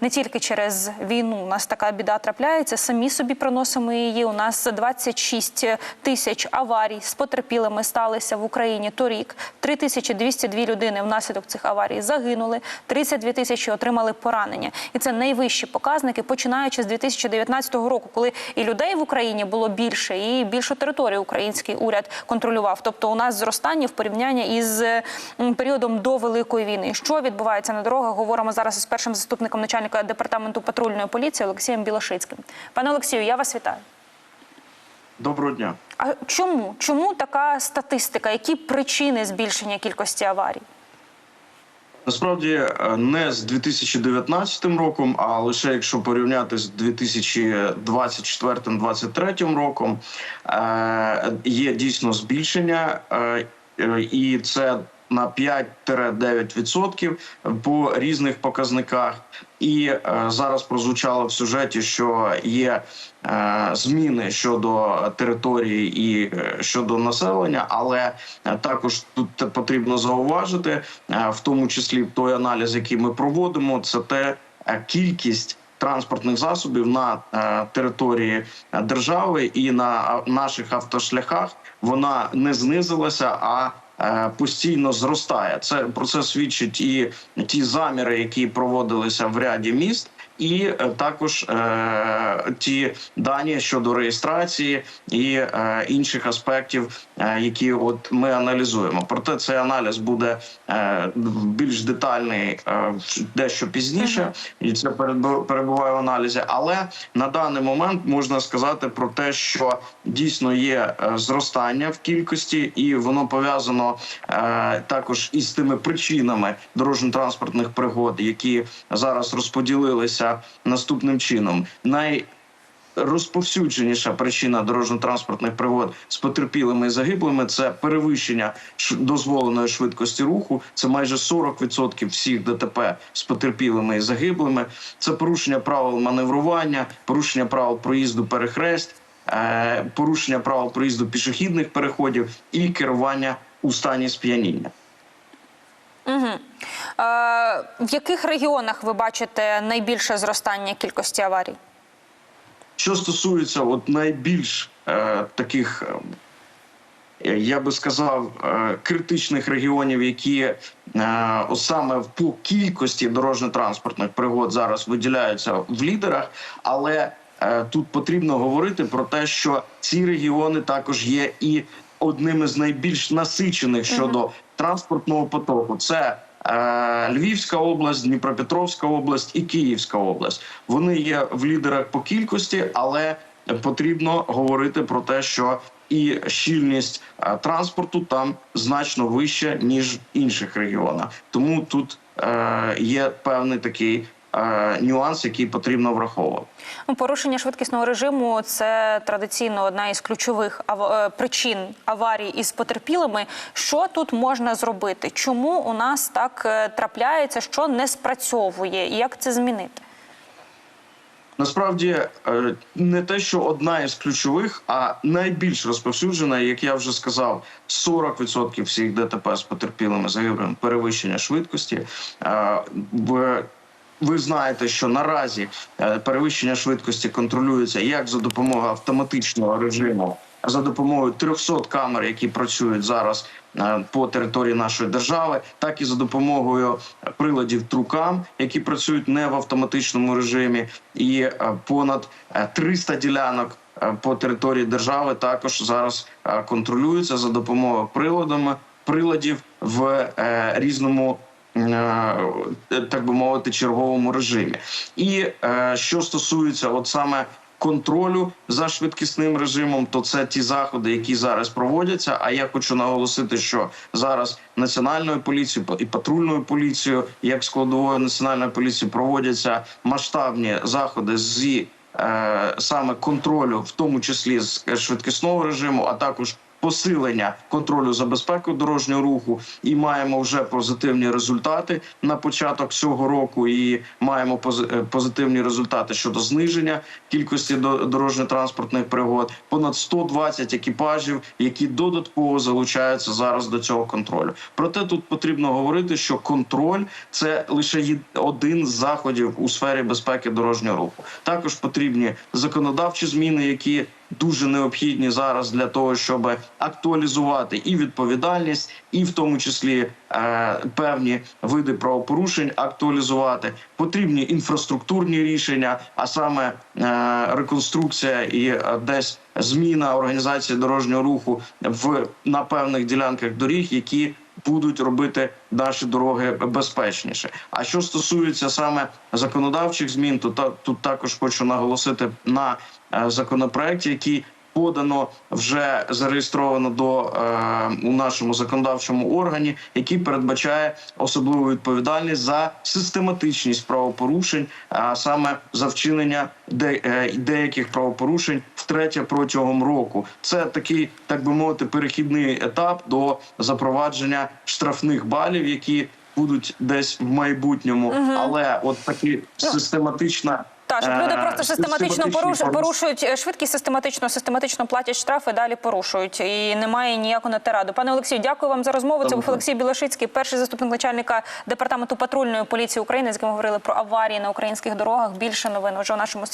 не тільки через війну у нас така біда трапляється. Самі собі приносимо її. У нас 26 тисяч аварій з потерпілими сталися в Україні торік. 3202 людини внаслідок цих аварій загинули. 32 тисячі отримали поранення. І це найвищі показники, починаючи з 2019 року, коли і людей в Україні було більше, і більшу територію український уряд контролював. Тобто, у нас зростання в порівнянні із періодом до великої війни. Що відбувається на дорогах? Говоримо зараз із першим заступником начальника департаменту патрульної поліції Олексієм Білошицьким. Пане Олексію, я вас вітаю. Доброго дня. А чому? Чому така статистика? Які причини збільшення кількості аварій? Насправді е, не з 2019 роком, а лише якщо порівняти з 2024-2023 роком, е, є дійсно збільшення, е, і це на 5-9% по різних показниках. І е, зараз прозвучало в сюжеті, що є е, зміни щодо території і е, щодо населення, але е, також тут потрібно зауважити, е, в тому числі той аналіз, який ми проводимо, це те е, кількість. Транспортних засобів на е, території держави і на наших автошляхах вона не знизилася, а постійно зростає. Це про це свідчить і ті заміри, які проводилися в ряді міст. І е, також е, ті дані щодо реєстрації і е, інших аспектів, е, які от ми аналізуємо. Проте цей аналіз буде е, більш детальний е, дещо пізніше, і це перебу- перебуває в аналізі. Але на даний момент можна сказати про те, що дійсно є зростання в кількості, і воно пов'язано е, також із тими причинами дорожньо-транспортних пригод, які зараз розподілилися наступним чином. Най Розповсюдженіша причина дорожньо-транспортних пригод з потерпілими і загиблими це перевищення дозволеної швидкості руху. Це майже 40% всіх ДТП з потерпілими і загиблими. Це порушення правил маневрування, порушення правил проїзду перехрест, е, порушення правил проїзду пішохідних переходів і керування у стані сп'яніння. Угу. Е, в яких регіонах ви бачите найбільше зростання кількості аварій? Що стосується от найбільш е, таких, е, я би сказав, е, критичних регіонів, які е, саме по кількості дорожньо-транспортних пригод зараз виділяються в лідерах, але е, тут потрібно говорити про те, що ці регіони також є і одними з найбільш насичених щодо транспортного потоку. Це е, Львівська область, Дніпропетровська область і Київська область. Вони є в лідерах по кількості, але потрібно говорити про те, що і щільність е, транспорту там значно вища ніж інших регіонах. Тому тут е, є певний такий нюанс, який потрібно враховувати. Ну, порушення швидкісного режиму це традиційно одна із ключових ав- е, причин аварій із потерпілими. Що тут можна зробити? Чому у нас так е, трапляється, що не спрацьовує, і як це змінити? Насправді е, не те, що одна із ключових, а найбільш розповсюджена, як я вже сказав, 40% всіх ДТП з потерпілими загиблими перевищення швидкості. Е, в- Ви знаєте, що наразі е, перевищення швидкості контролюється як за допомогою автоматичного режиму, за допомогою 300 камер, які працюють зараз е, по території нашої держави, так і за допомогою приладів трукам, які працюють не в автоматичному режимі, і е, понад е, 300 ділянок. По території держави також зараз контролюються за допомогою приладами приладів в е, різному так би мовити, черговому режимі. І е, що стосується от саме контролю за швидкісним режимом, то це ті заходи, які зараз проводяться. А я хочу наголосити, що зараз національною поліцією і патрульною поліцією, як складовою національної поліції, проводяться масштабні заходи зі е, саме контролю, в тому числі з швидкісного режиму, а також посилення контролю за безпекою дорожнього руху, і маємо вже позитивні результати на початок цього року. І маємо е, позитивні результати щодо зниження кількості до- дорожньо-транспортних пригод. Понад 120 екіпажів, які додатково залучаються зараз до цього контролю. Проте тут потрібно говорити, що контроль це лише один з заходів у сфері безпеки дорожнього руху. Також потрібні законодавчі зміни, які дуже необхідні зараз для того, щоб актуалізувати і відповідальність, і в тому числі е, певні види правопорушень актуалізувати. Потрібні інфраструктурні рішення, а саме е, реконструкція і е, десь зміна організації дорожнього руху в на певних ділянках доріг, які будуть робити наші дороги безпечніше. А що стосується саме законодавчих змін, то та тут також хочу наголосити на е, законопроекті, який подано вже зареєстровано до е, у нашому законодавчому органі, який передбачає особливу відповідальність за систематичність правопорушень, а саме за вчинення де, е, деяких правопорушень втретє протягом року. Це такий, так би мовити, перехідний етап до запровадження штрафних балів, які будуть десь в майбутньому, але от такі систематична. Так, щоб люди е, просто систематично поруш... порушують е, швидкість, систематично, систематично платять штрафи, далі порушують. І немає ніякого натираду. Пане Олексію, дякую вам за розмову. Це був Олексій Білошицький, перший заступник начальника департаменту патрульної поліції України, з яким говорили про аварії на українських дорогах. Більше новин вже у нашому